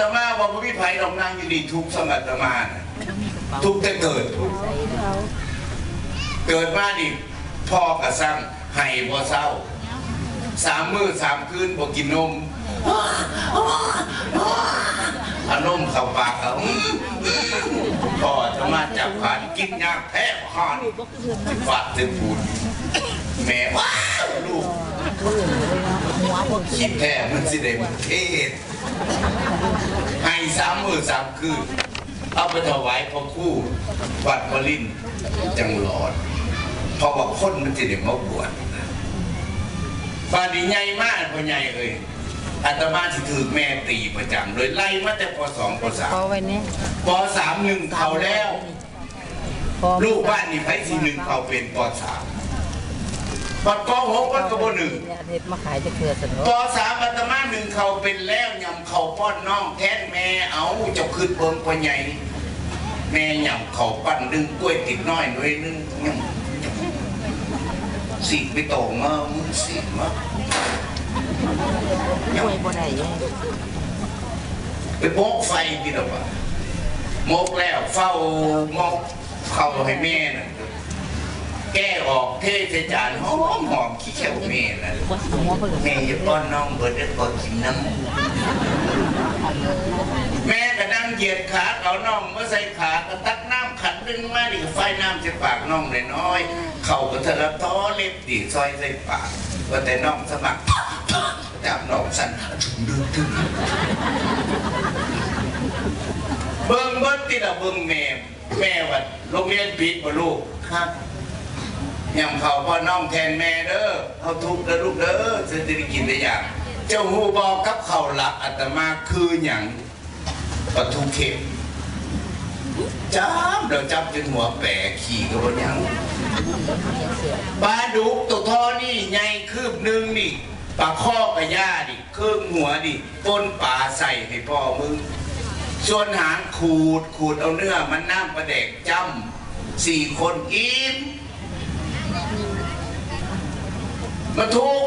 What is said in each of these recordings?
ตมาบอกว่าพี่ไผ่ดอกนางอยู่ดีทุกข์สมัตมาน่ะทุกข์แต่เกิด เกิดมาดิพ่อกระสั่งให้บ่เศร้า สามมื้อสามคืนบ่กินนมเอานมเข้าปากเอาอื้อพ่อจะมาจับผ่านกินยาแพ้หอนฟาดถึงปูนแม่ว้าวลูก คิดแท้มันสิได้มันเทศให้สามมือสามคืนเอาไปถวายพ่อครู่วัดวลินทร์จังหลอดเพราะว่าคนมันจะได้มาบวชบาดีใหญ่มากพ่อใหญ่เอ้ยอาตมาที่ถือแม่ตีประจำเลยไล่มาแต่ปสองปสามพอไว้เนี่ยปสามหนึ่งเขาแล้ว ลูกบ้านนี่ไผสีหนึ่งเขาเป็นปสาม ปกหกมันก็บ่หนึ่งเห็ดมาขายจะเกลือสนุปสามอาตมาหนึ่งเขาเป็นแล้วยำเขาป้อนน้องแทนแม่เอาเจะขึ้นเบิ่งพ่อใหญ่แม่ยำเขาปั้นดึงกล้วยติดน้อยหน่วยนึงยำสิไปโตมามึงสิมาช่วยบ่ได้ยังไปโมกไฟที่เราว่าโมกแล้วเฝ้าโมกเข้าให้แม่น่ะ แก้ออกเทใส่จานหอมหอมขี้แค่แม่น่ะว่าสมองเพิ่งแม่อย่าป้อนน้องเบิดได้ก่อนกินน้ำแม่ก็นั่งเหยียดขาเอาน้องเมื่อใส่ขาก็ตักน้ำขันดึงมาดิไฟน้ำจะปากน้องเลยน้อยๆเข่าก็เทะละท้อเล็บดีซอยใส่ปากว่าแต่น้องสมัครจับน้องสั่นถึงดึงถึงเบิ่งเบิ่งที่ละเบิ่งแม่แม่ว่าโรงเรียนปิดบ่ลูกครับ ยำเขาพ่อน้องแทนแม่เด้อเขาทุกข์เด้อลูกเด้อจะได้กินได้ย่างเจ้าหูบอกกับเขาหลักอาตมาคืออย่างปทูเข็มจ้ามเราจับจนหัวแปะขี่กับบนยังปลาดุกตัวทอนี่ใหญ่คืบหนึ่งนี่ปลาข้อกับย่าดิเครื่องหัวดิต้นปลาใส่ให้พ่อมึงส่วนหางขูดขูดเอาเนื้อมันน้ำประเด็กจ้ำสี่คนอิ่ม มาทุก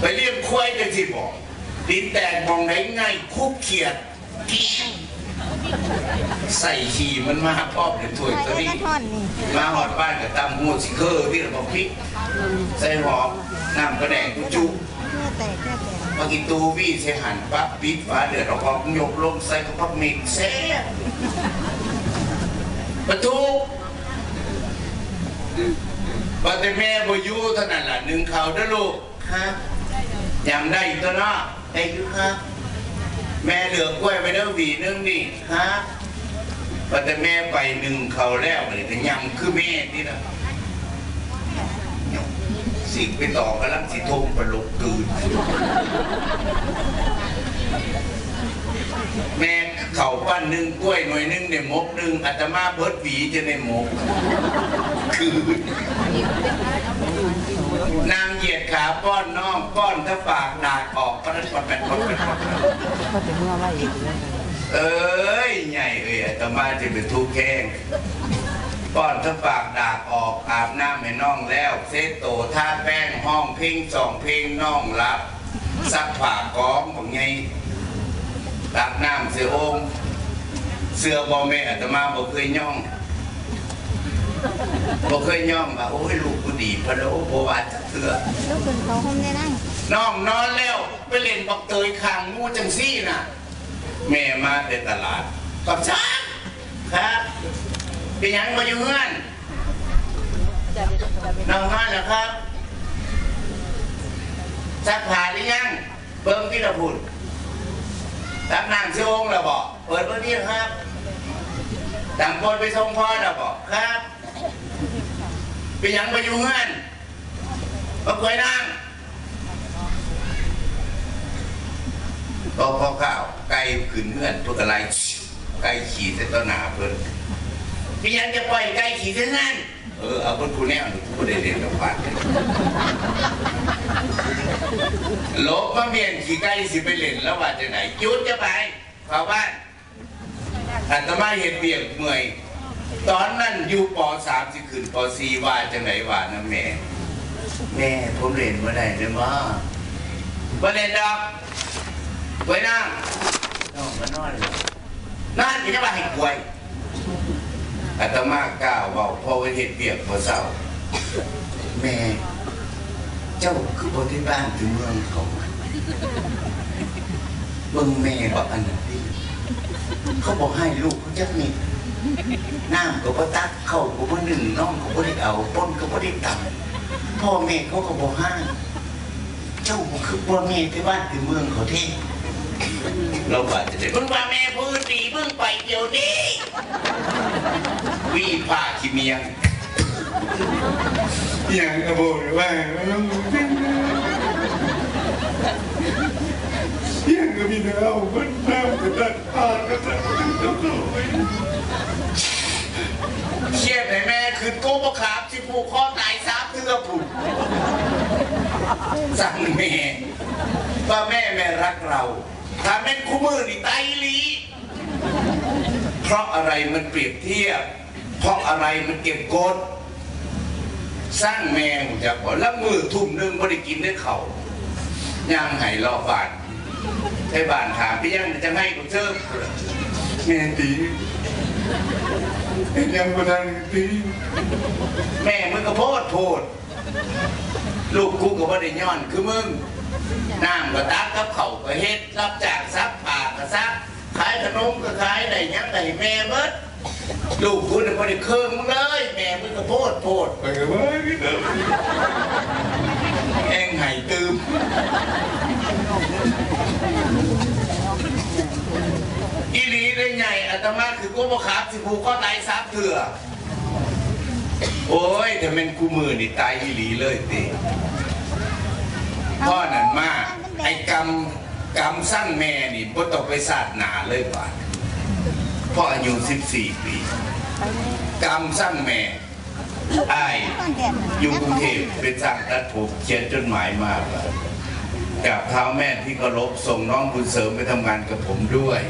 ไปเรียกควายกันสิบอกดินแตกมองไหนง่ายคุกเขียด ใส่ขี่มันมาพ่อเป็นถ้วยตัวนี้มาหอดบ้านกับตำหัวสิเคอร์ที่เราบอกพริก ใส่หอมน้ำกระแดงกุจุมากินตูวี่ใส่หั่นปั๊บปิดฝาเดือดเอาของยกลงใส่กระเพาะมิกแซ่บมาทุ กว่าแต่แม่บ่อยู่เท่านั้นล่ะหนึ่งเขาเด้อลูกครับยำได้อีกตัวเนาะได้อยู่ครับแม่เหลือกกล้วยไปเด้อหวีนึงนี่ครับว่าแต่แม่ไปหนึ่งเขาแล้วเลยแต่ยำคือแม่นี่นะสิไปต่อกำลังสิทมประลกกืน แม่เข่าปั้นหนึ่งกล้วยหน่วยหนึ่งในมกหนึ่งอาตมาเบิดหวีจะในมก คือนางเหยียดขาป้อนน้องป้อนถ้าปากดากออกก็นั้นปอดแปดปอดแปดปอดแปดก็จะเมื่อว่าอีกเอ้ยใหญ่เอ้ยอาตมาจะเป็นทุกข์แข้งป้อนถ้าปากดากออกอาบน้ำให้น้องแล้วเซตโตท่าแป้งห้องเพลงสองเพลงน้องรับซักผ้ากองบางไง ตักน้ำเสือโอมเสื้อบอแม่อาตมาบ่เคยย่องบ่เคยย่อมว่าโอ้ยลูกกูดีพะโล้บ่ว่าจะเถื่อลูกคุณเขาคงได้นั่งน้องนอนแล้วไปเล่นบักเตยข้างงูจังซี่น่ะ แม่มาแต่ตลาดกับช้างครับเป็นหยังมาอยู่เฮือนน้องมาแล้วครับซักผ้าหรือยังเบิ่งที่เราพูด ตักน้ำเชงแล้วบอกเปิดเบอร์นี้ครับต่างคนไปส่งพ่อแล้วบอกครับเป็นยังมาอยู่เฮือนมาเคยนั่งก็พอข้าวไก่ขึ้นเฮือนพวกอะไรไก่ขี่ใส่ต้นหนาเพิ่นเป็นยังจะปล่อยไก่ขี่เส้นนั้น เออเอาเพิ่นกูแน่หนูกูได้เรียนกับบ้านหลบมาเมียนขี่ไก่สิไปเล่นแล้วว่าจะไหนจุดจะไปเข้าบ้านอาตมาเห็นเบียกเมื่อย ตอนนั้นอยู่ปสามสิขึ้นปสี่ว่าจังไหนว่านะแม่ แม่ผมเรียนมาได้เลยมาบ่เรียนดอกไว้นั่งมานอนเลยนั่นก็จะมาให้กล้วย อาตมากล่าวเว่าพอไปเห็ดเบียกพอเศร้าแม่เจ้าคือบที่บ้านถึงเมืองเขาเบิ่งแม่บอกอันนั้นเขาบอกให้ลูกเขาจักนิดน้ำก็บ่ตักเข้าก็บ่หนึ่งน้องก็บ่ได้เอาป้นก็บ่ได้ตัพ่อแม่เขาก็บอกให้เจ้าคือพ่อแม่ที่บ้านที่เมืองเขาเท่ เราว่าจะได้มึงว่าแม่พูดดีมึงไปเดี๋ยวนี้วีผ้าขี้เมียงอย่างกระโบกว่าแล้วอย่างก็มีแต่เอาคนน้ำกระดัดผ่านกระดัดก็โอ้ยเชียดให้แม่คือโกบขาบที่ผูกคอตายสามเทือผุนสั่งแม่ว่าแม่แม่รักเรา ถ้าแม่นคู่มือนี่ไตลีเพราะอะไรมันเปรียบเทียบ เพราะอะไรมันเก็บกด สร้างแมงจากบ่แล้วมือทุ่มหนึ่งบริกินได้เขาย่างไห้รอบบานให้บานถามพี่ย่างจะให้กูเชิญแม่ตีเอ็นยังประธานตีแม่มึงก็โพดโพด ลูกกูก็บ่ได้ย้อนคือมึง น้ำก็ตักกับเขาก็เฮ็ดรับจากซักผ้าก็ซักขายขนมก็ขายได้ยังได้แม่เบิดลูกกูเนี่ได้เคืองมึงเลย แม่มึงก็โพดโพดไปกันว่าพี่เดิมเองไห้ตืมอีหลีได้ไงอาตมาคือกูบ่ขาบสิผูกข้อตายสามเถื่อโอ้ยแต่เป็นกูมือนี่ตายอีหลีเลยติ พ่อนั่นมาไอ้กรรมกรรมสั้นแม่นี่บ่ต้องไปศาสนาเลยว่ะพ่ออายุ14 ปีกรรมสั้นแม่ไอ้อยู่กรุงเทพเป็นช่างตัดผมเขียนจดหมายมาว่ากับเท้าแม่ที่เคารพส่งน้องบุญเสริมไปทำงานกับผมด้วย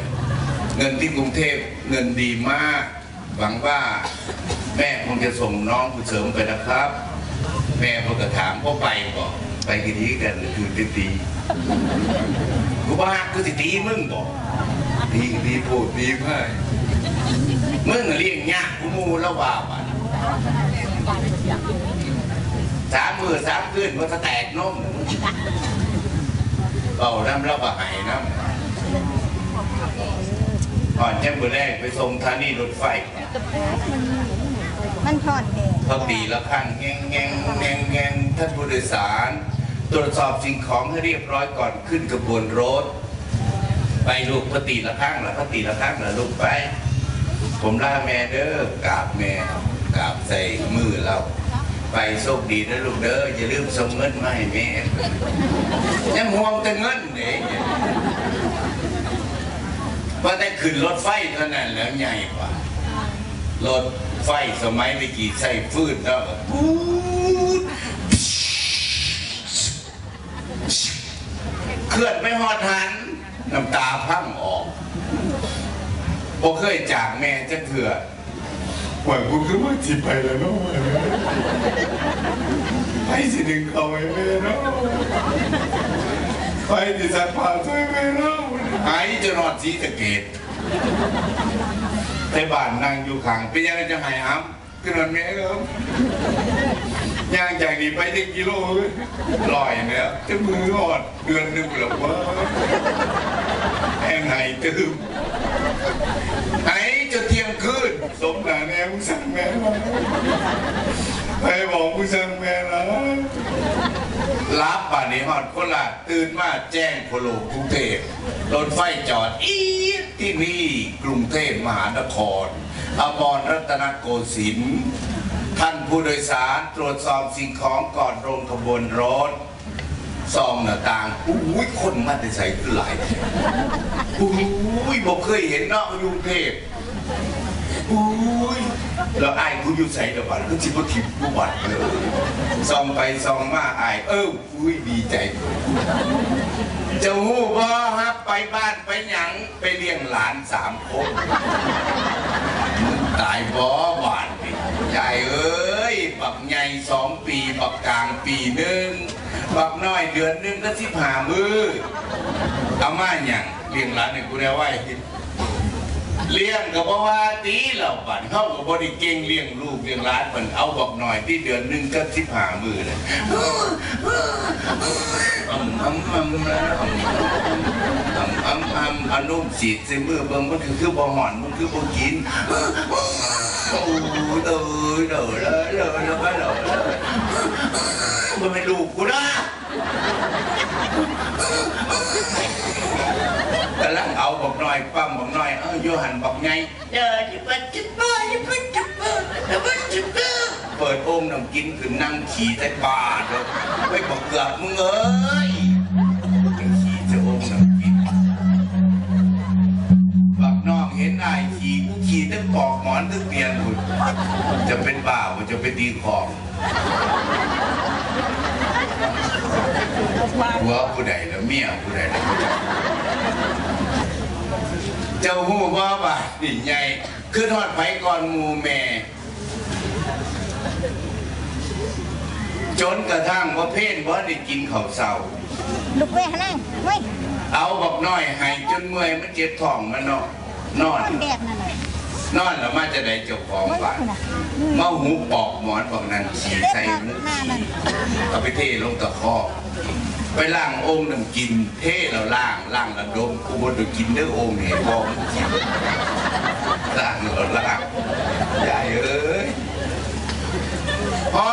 เงินที่กรุงเทพเงินดีมาก หวังว่าแม่คงจะส่งน้องบุญเสริมไปนะครับ แม่พอก็ถามพ่อไปบอก ไปกี่ทีกันคือตีตีกูว่ากูสิตีมึงบอกตีตีพูดตีมากมึงน่ะเลี้ยงยากกูมูแล้วว่าว่ะสามมือสามคืนมันจะแตกนมเอาน้ำแล้วก็หายน้ำก่อนแจ้งมือแรกไปส่งธานีรถไฟมันผ่อนแดดเขาตีละครั้งแงงแงงแงงแงงท่านผู้โดยสาร ตรวจสอบสิ่งของให้เรียบร้อยก่อนขึ้นกระบวนรถ ไปลูกพตีละครั้งล้วพตีละครั้งล้วลูกไป ผมล่าแม่เด้อกราบแม่กราบใส่มือเรา ไปโชคดีนะลูกเด้ออย่าลืมส่งเงินมาให้แม่ยังห่วงแต่เงินเด็กว่าแต่ขึ้นรถไฟเท่านั้นแล้วใหญ่กว่ารถไฟสมัยไม่กี่ใส่ฟืนแล้วปู เคลื่อนไม่หอดหันน้ำตาพังออกบ่เคยจากแม่จะเถื่อหวังกูคือว่าจีไปแล้วเนาะไปสิดึงเขาไว้แม่เนาะไปดิสัตว์ป่าช่วยแม่เนาะหายจะนอดสีสะเกตไทบ้านนั่งอยู่ข้างเป็นยังไงจะหายอ้ำขึ้นนอนแม่ครับ ย่างจากนี้ไปถึงกิโลลยลอยเนี่ยจะมืออ่อนเดือนหนึ่งหรอวะแองไห้ตืมไหนจะเที่ยงคืนสมนาแน่มึงสั่งแม่ไปบอกมึงสั่งแม่ละรับป่านนี้ฮอดคนละตื่นมาแจ้งโคโลกรุงเทพรถไฟจอดอีที่นี่กรุงเทพมหานครอมรรัตนโกสินทร์ ท่านผู้โดยสารตรวจสอบสิ่งของก่อนลงขบวนรถซองหน้าต่างอุ้ยคนมาแต่ใส่คือหลายอุ้ยบอกเคยเห็นนอกรุงเทพอุ้ยแล้วไอ้ายกูอยู่ใส่ระบาดก็จิบว่าทิพย์กูบัดเลยซองไปซองมาไอ้เอออุ้ยดีใจจะหู้บ่ฮับไปบ้านไปหยังไปเลี้ยงหลานสามคนตายบ่บาด นี่เอ้ยบักใหญ่สองปีบักกลางปีหนึ่งบักน้อยเดือนหนึ่งก็สิบหามืออามาหยังเลี้ยงหลานให้กูได้ไหวเลี้ยงก็บ่ว่าตีเหล่าบัดเฮาก็บ่ได้เก่งเลี้ยงลูกเลี้ยงหลานเพิ่นเอาบอกหน่อยที่เดือนหนึ่งก็15มื้อเลยอำอำอำอำอำอำอนุ่มสีดใส่มือเบิ่งมันคือคือบ่หอนมันคือบ่กิน โอ้เด้อเด้อเด้อเด้อเด้อเด้อมันเป็นลูกกูนะกำลังเอาบอกหน่อยปั้มบอกหน่อยเออโยหันบอกไงเดี๋ยวจะไปจิบเบอร์จะไปจิบเบอร์จะไปจิบเบอร์เปิดโอ่งน้ำกินขึ้นนั่งขี่ใส่บาทเลยไปบอกเกือบมึงเอ้ย อนตั้งเตียนคุณจะเป็นบ่าวจะเป็นดีของหัวผู้ใดแล้วเมียผู้ใดแล้วเจ้าหูว่าบ่านี่ใหญ่ขึ้นทอดไผก่อนหมูแม่จนกระทั่งว่าเพ่นว่าได้กินข้าวเสาลูกเว้ยฮะนั่งเว้ยเอาบอกน้อยให้จนเมื่อยมันเจ็บท้องมันนอนนอนต้นแดดนั่นน่ะ นอนแล้วมาจะได้เจ้าของเว้ยบ้านคุณน่ะเมาหูปอกหมอนบอกนั่นฉี่เด็ดใส่หน้าหูหน้านั่นเอาไปเทลงตะคอกไปล่างองค์น้ำกิน เทแล้วล่างล่างแล้วดมกูบนกินเด้อองค์เห็นบอกล่างแล้วล่างใหญ่เอ้ยพอ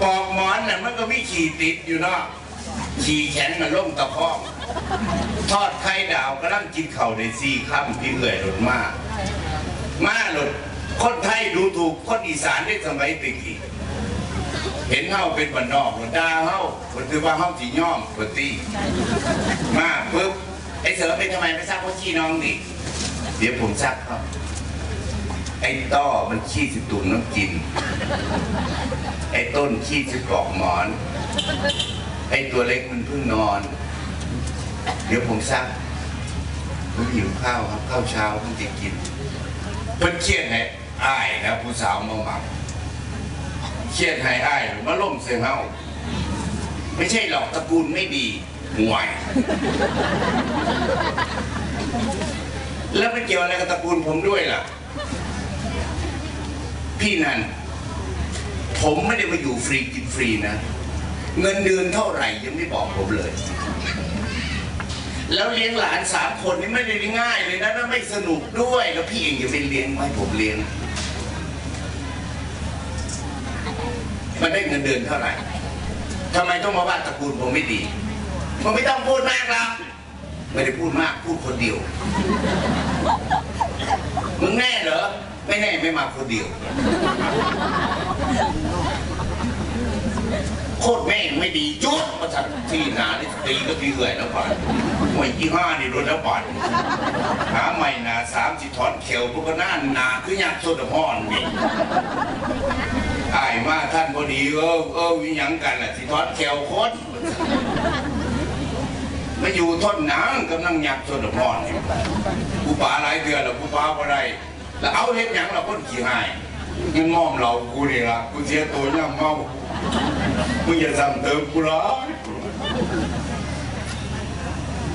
ปอกหมอนน่ะมันก็มีขี่ติดอยู่เนาะขี่แข็งมันล่มตะคอกทอดไข่ดาวก็นั่งกินเข่าวในซี่ค่ำพี่เอื่อยหลุดมาก มาหลุดคนไทยดูถูกคนอีสานได้สมัยตะกี้เห็นเฮาเป็นบันนอกหรือด่าเฮาคนคือว่าเฮาจีย่อมปตีมาปุ๊บไอ้เสือเป็นทำไมไม่ซักว่าขี้น้องดิเดี๋ยวผมซักครับไอ้ต้อมันขี้สิตุ่มน้ำกิน ไอ้ต้นขี้สิปลอกหมอน ไอ้ตัวเล็กมันเพิ่งนอน เดี๋ยวผมซักผมหิวข้าวครับข้าวเช้าเพิ่งจะกิน เพิ่นเครียดให้อ้ายนะผู้สาวเมาหมักเครียดให้อ้ายมาล่มเสียเฮาไม่ใช่หรอกตระกูลไม่ดีห่วยแล้วมันเกี่ยวอะไรกับตระกูลผมด้วยล่ะ พี่นันผมไม่ได้มาอยู่ฟรีกินฟรีนะ เงินเดือนเท่าไหร่ยังไม่บอกผมเลย แล้วเลี้ยงหลานสามคนนี่ไม่ได้ง่ายเลยนะแล้วไม่สนุกด้วย แล้วพี่เองจะไปเลี้ยงไหมผมเลี้ยง มันได้เงินเดือนเท่าไหร่ทำไมต้องมาว่าตระกูลผมไม่ดีผมไม่ต้องพูดมากหรอกไม่ได้พูดมากพูดคนเดียว มึงแน่เหรอ ไม่แน่ไม่มาคนเดียว โคตรแม่งไม่ดียุดมาสักที่หนาที่ตีก็ตีเอื่อยแล้วป่านหวยยี่ห้านี่โดนแล้วป่านหาใหม่นาสามสิถอนเขียวพวกก็น่านหนาคือยักษ์โซดาฮอนนี่อายมาท่านพอดีเออเออวิหยังกันแหละสิทอดแขวโคตรมาอยู่ทนหนังกำลังหยักชนพรอยู่กูป่าหลายเดือนแล้วกูป่าบ่ได้แล้วเอาเฮ็ดหยังเราคนขี้หายยังงอมเรากูนี่ละกูเสียตัวย่ำเมา มึงอย่าซ้ำเติมกูร้าย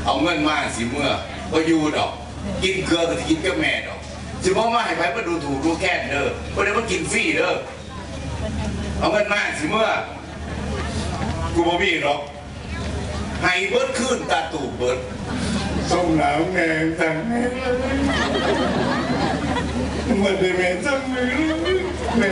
เอาเงินมาสิเมื่อก็อยู่ดอก กินเกลือก็สิกินกับแม่ดอกสิบ่มาให้ไผมาดูถูกดูแค้นเด้อบ่ได้มากินฟรีเด้อเอาเงินมาสิเมื่อกูบ่มีหรอกให้เบิดขึ้นตาตูเบิดส้มหนาวแงงจังแม่มันได้แม่จังเลยแม่